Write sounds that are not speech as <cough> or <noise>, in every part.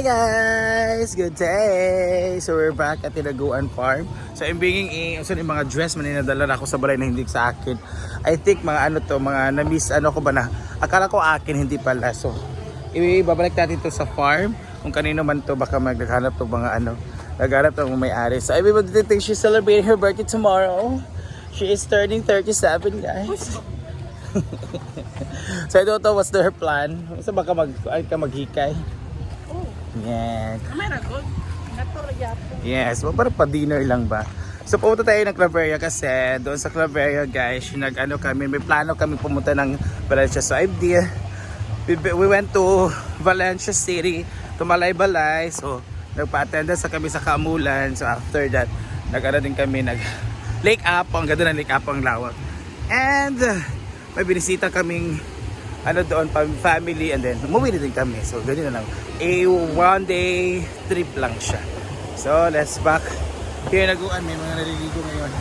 Hey guys! Good day! So we're back at Tinaguan Farm. So I'm bringing in, so yung mga dress man nadala na ako sa balay na hindi sa akin. I think mga ano to, mga na-miss ano ko ba na. Akala ko akin, hindi pala. So ibabalik natin to sa farm. Kung kanino man to, baka maghanap to mga ano. Naghanap to may-ari. So everybody think she's celebrating her birthday tomorrow. She is turning 37 guys. <laughs> so I don't know what's her plan. Isa baka mag, ay ka maghikay. Ko. Natorya po. Yes, well, parang pa-dinner lang ba? So pumunta tayo ng Claveria kasi doon sa Claveria guys, nag ano kami, may plano kami pumunta ng Valencia. So I did, we, we went to Valencia City, to Malay-Balay. So nagpa-attendance sa kami sa Kamulan. So after that, nag-ano din kami, nag Lake Apo, ang ganda ng Lake Apo ang lawak. And may binisita kaming ano doon, family and then umuwi na din kami. So ganyan na lang. A one day trip lang siya. So let's back. Here naguan, may mga naliligo ngayon.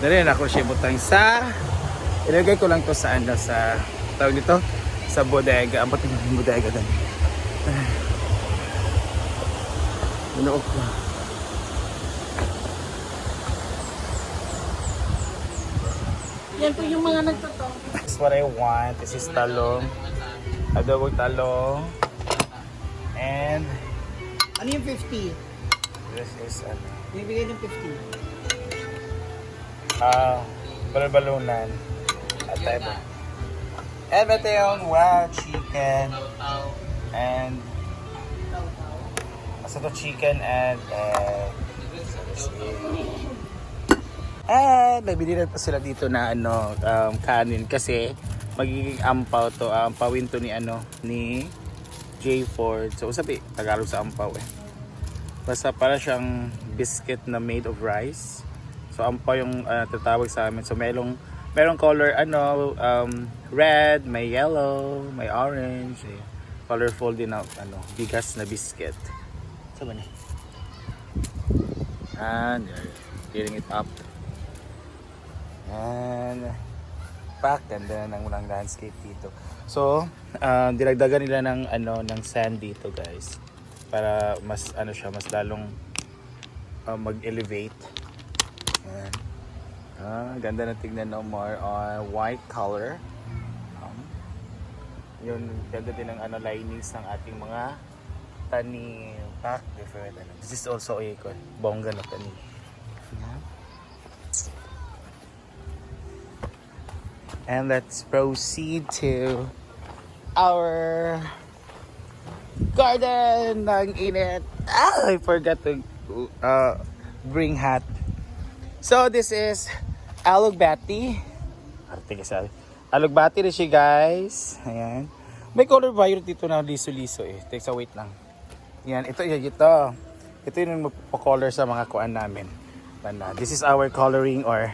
Dali na ako siya butang sa ilagay ko lang to sa ano sa tawag nito sa bodega. Ang bating yung bodega doon. <sighs> Ano ko? Yan po yung mga nagtotoo. What I want. This is talong. Adobong talong. And Ano yung 50? this is ano. Bibigay ng 50. Ah, balbalunan. At tayo ba? And ito yung wow chicken. And Basta to chicken and this is- And nabili na sila dito na ano, um, kanin kasi magiging ampaw to, ah, ampawin to ni ano, ni J Ford. So sabi, Tagalog sa ampaw eh. Basta para siyang biscuit na made of rice. So ampaw yung uh, tatawag sa amin. So merong merong color ano um, red, may yellow, may orange. Eh. Colorful din na ano, bigas na biscuit. Sa ba ni? And they're getting it up. And back ganda ng walang landscape dito. So, uh, dinagdagan nila ng ano ng sand dito, guys. Para mas ano siya, mas lalong uh, mag-elevate. Ayan. Ah, ganda na tignan no more on white color. Um, yun, ganda din ng ano, linings ng ating mga tanim. Pack different. Ano. This is also a bongga na tanim. And let's proceed to our garden ng init. Ah, I forgot to uh, bring hat. So this is alugbati. Arte ka sabi. Alugbati rin siya guys. Ayan. May color violet dito na liso-liso eh. Take sa wait lang. Yan, ito, yan, ito. Ito yung magpa-color sa mga kuan namin. Banda. This is our coloring or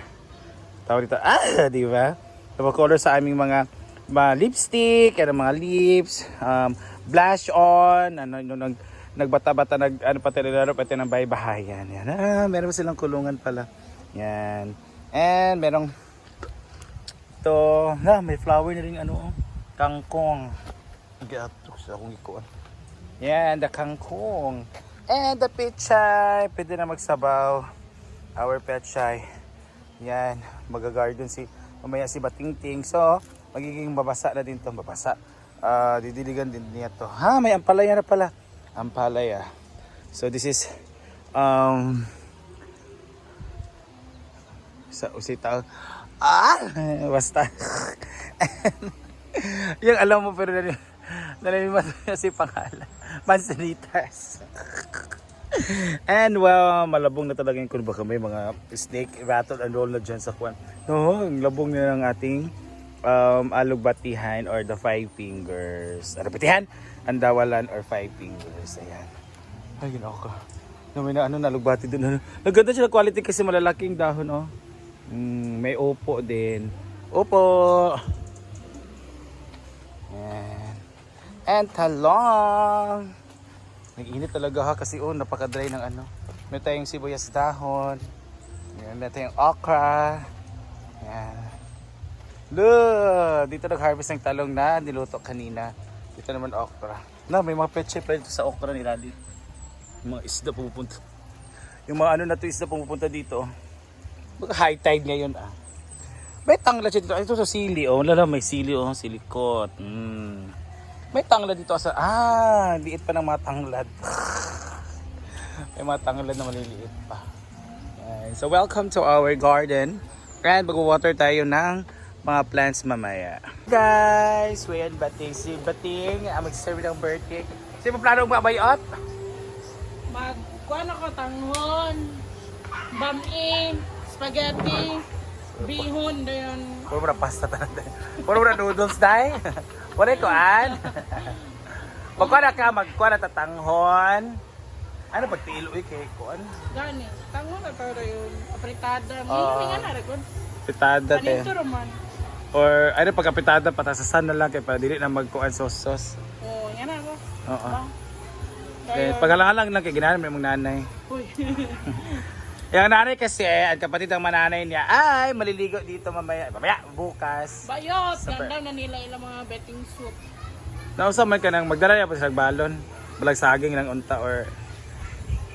tawag dito. Ah, <laughs> di ba? Nagpa-color sa aming mga mga lipstick, ano, mga lips, um, blush on, ano, yung nag, nagbata-bata, nag, ano pa tayo, pati ng baybahayan. Yan. Ah, meron silang kulungan pala. Yan. And merong ito, na, may flower na rin, ano, oh, kangkong. Gato sa akong ikuan. Yan, the kangkong. And the pechay, pwede na magsabaw. Our pechay. Yan, magagarden si mamaya si Batingting. So, magiging mabasa na din to, mabasa. Ah, didiligan din niya to. Ha, may ampalaya na pala. Ampalaya. So this is um sa usita ah <laughs> basta <laughs> yung alam mo pero nalilimutan niya <laughs> si pangalan Mansanitas <laughs> And well, malabong na talaga yung kurba kami, mga snake, rattle and roll na dyan sa kwan. No, ang labong na ng ating um, alugbatihan or the five fingers. Ano batihan? Andawalan or five fingers. Ayan. Ay, ginawa ko. No, may na, ano, nalugbati dun. Naganda siya ng quality kasi malalaking dahon, oh. Mm, may opo din. Opo! Ayan. And talong! Nag-init talaga ha kasi oh, napaka-dry ng ano. Meron tayong sibuyas dahon. Meron tayong okra. Yan. Look! Dito nag-harvest ng talong na niluto kanina. Dito naman okra. Na, may mga shop pa dito sa okra ni Lali. Yung mga isda pumupunta. Yung mga ano na to isda pumupunta dito. Baka high tide ngayon ah. May tangla siya dito. Ito sa sili oh. Lala, may sili oh. Silikot. Mm. May tanglad dito sa... Ah, liit pa ng mga tanglad. <sighs> may mga tanglad na maliliit pa. Yan. So welcome to our garden. And mag-water tayo ng mga plants mamaya. Guys, we yan bating si Bating. Ah, mag-serve ng birthday. Sino mo plano magbabayot? Mag, kuha ko tanghon, bamin, spaghetti, bihon, dayon. Puro mo na pasta tanan. Puro mo na noodles dai. <laughs> Wala ko an. <laughs> Magkuha ka, magkuha na tatanghon. Ano pagtiilo eh kay kuan? Gani, tanghon na tawag yun. Apritada, may nga na record. Pitada te. Panito roman. Or ano pagkapitada patasasan na lang kay para dili na magkuan sauce-sauce. Oh, yan na ako. Oo. Ba? Eh, pagalangan lang kay ginahan mo mong nanay. Uy. <laughs> Yung nanay kasi, ang kapatid ng mananay niya, ay maliligo dito mamaya. Mamaya, bukas. Bayot, Super. ganda na nila ilang mga betting suit. Nausa man ka nang magdala niya pa sa balon. Balag saging ng unta or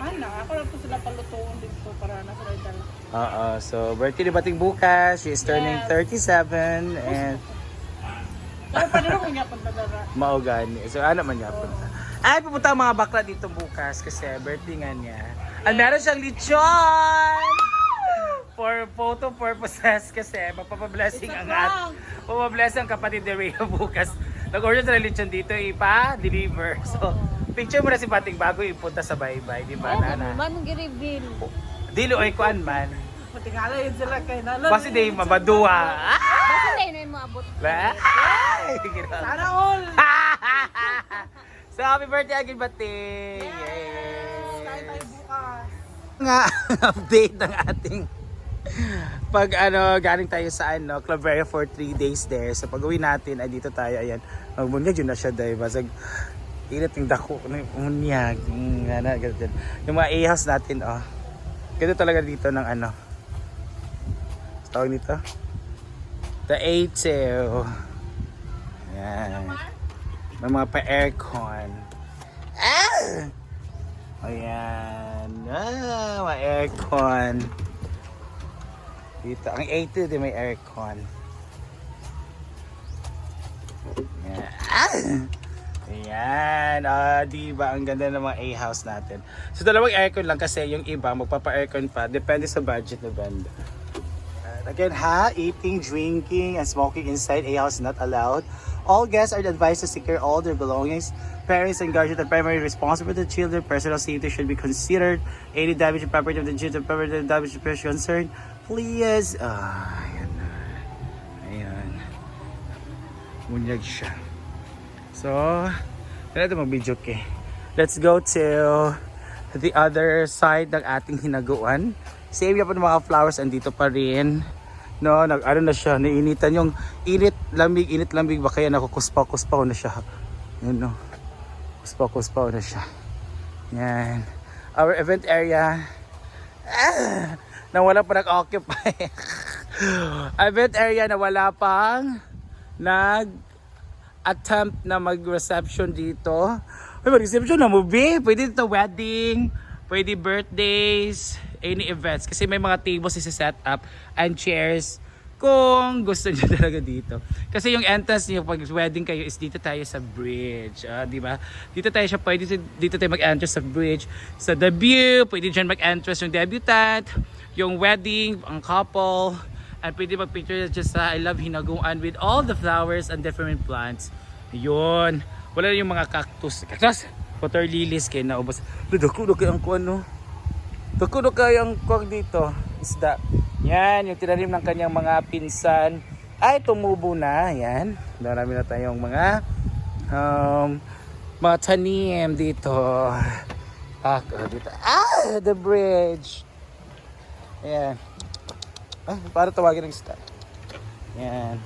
Ana, ako lang po sila palutuon dito para na sila dala. Oo, so birthday ni Bating bukas. She is turning Yes. 37 and Pero pa rin ako nga pantadara. maugani. So ano man niya punta. Ay, pupunta ang mga bakla dito bukas kasi birthday nga niya. At meron siyang lechon! For photo purposes kasi mapapablessing ang at mapapabless ang kapatid ni Rhea bukas. Nag-order sa lechon dito, ipa-deliver. So, picture mo na si Bating bago ipunta sa bye-bye, di ba, nana? man gi-reveal. Dili oy kuan man. Matingala yun sila kay Nalan. Basi day mabaduwa. Ah! Basta tayo na mo abot. Ay! Ginawa. Sana all. <laughs> so, happy birthday again, Bating! Kain tayo bukas. Nga, update ng ating pag ano, galing tayo sa ano, Claveria for 3 days there. So, pag uwi natin, ay dito tayo, ayan. Magbunyag yun na siya, dahil basag init yung dako, ano, ganyan. Yung mga a-house natin, oh. Ganito talaga dito ng ano. Tawag nito? The A2. Ayan. May mga pa-aircon. Ah! Ayan. Ah, may aircon. Dito. Ang A2 din may aircon. Ayan. Ah! Ayan. Ah, di ba? Ang ganda ng mga A-house natin. So, dalawang aircon lang kasi yung iba magpapa-aircon pa. Depende sa budget na banda. Again, ha, eating, drinking, and smoking inside a house is not allowed. All guests are advised to secure all their belongings. Parents and guardians are primarily responsible for the children. Personal safety should be considered. Any damage to property of the children, property damage to person concerned. Please. Ah, ayan na. Ayan. Siya. So, ganito mag-video. Let's go to the other side ng ating hinaguan. Save niya pa ng mga flowers, andito pa rin. No, nag ano na siya, nainitan yung init, lamig, init, lamig, baka yan ako kuspa-kuspa na siya. Yun no. Kuspa-kuspa na siya. Yan. Our event area. Ah, na wala pa nag-occupy. <laughs> event area na wala pang nag attempt na mag-reception dito. Ay, mag-reception na mo, be. Pwede dito wedding, pwede birthdays, any events. Kasi may mga tables is set up and chairs kung gusto niyo <laughs> talaga dito. Kasi yung entrance niyo pag wedding kayo is dito tayo sa bridge. ah, di ba? Dito tayo siya pwede dito, tayo mag-entrance sa bridge. Sa debut, pwede dyan mag-entrance yung debutant, yung wedding, ang couple, at pwede mag-picture dyan sa I Love Hinaguan with all the flowers and different plants. Yun. Wala yung mga cactus. Cactus? Water lilies kayo naubos. Kayo ang kuwan no. Na kayo ang kuwan dito. Isda. Yan, yung tinanim ng kanyang mga pinsan ay tumubo na. Yan. Marami na tayong mga um, mga tanim dito. Ah, dito. Ah, the bridge. Ayan. Ah, para tawagin ng star. Yan.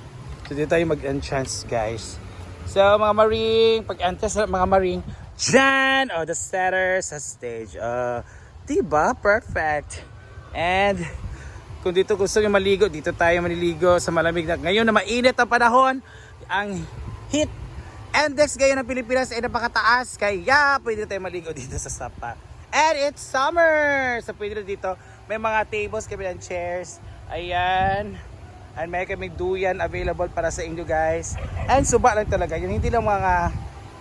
So dito tayo mag-entrance guys. So mga maring, pag-entrance mga maring, dyan! Oh, the setter sa stage. Uh, diba? Perfect. And kung dito gusto nyo maligo, dito tayo maliligo sa malamig na. Ngayon na mainit ang panahon, ang heat index ngayon ng Pilipinas ay napakataas. Kaya pwede tayo maligo dito sa sapa. And it's summer! So pwede dito. May mga tables kami ng chairs. Ayan. And may kaming duyan available para sa inyo guys. And suba lang talaga. Yung hindi lang mga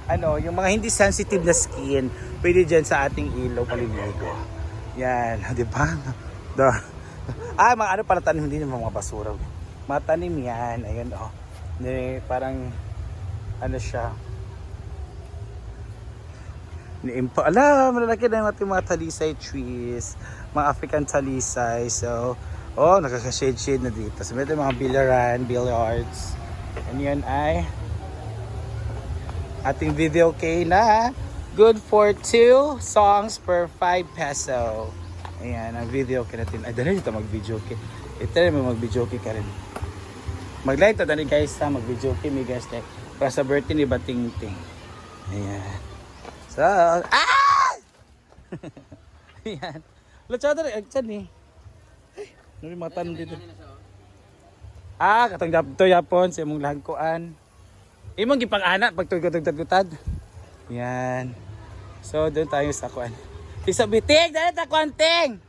ano, yung mga hindi sensitive na skin, pwede dyan sa ating ilaw paliligo. Yan, <laughs> di ba? Da. Ah, mga ano para tanim, hindi naman mga basura. Mga tanim yan, ayun oh. Hindi, parang, ano siya, Niimpa. Ala, malalaki na yung ating mga talisay trees. Mga African talisay. So, oh, nakaka-shade-shade na dito. So, may mga billaran, billiards. And yun ay ating video kay na good for two songs per 5 peso. Ayan, ang video kay natin. Ay, dali dito mag-video kay. Ito rin mag-video kay ka rin. Mag-light na dali guys ha, mag-video kay may guys. like, Para sa birthday ni Bating Ting. Ayan. So, ah! Ayan. Latsada rin, agtsan eh. Ay, ano yung mga tanong dito? Ah, katong jap to yapon sa imong lahagkuan. Imong gipang anak pag tugtad-tugtad. Yan. So, doon tayo sa kuan. Isabitig, dali ta kuanting.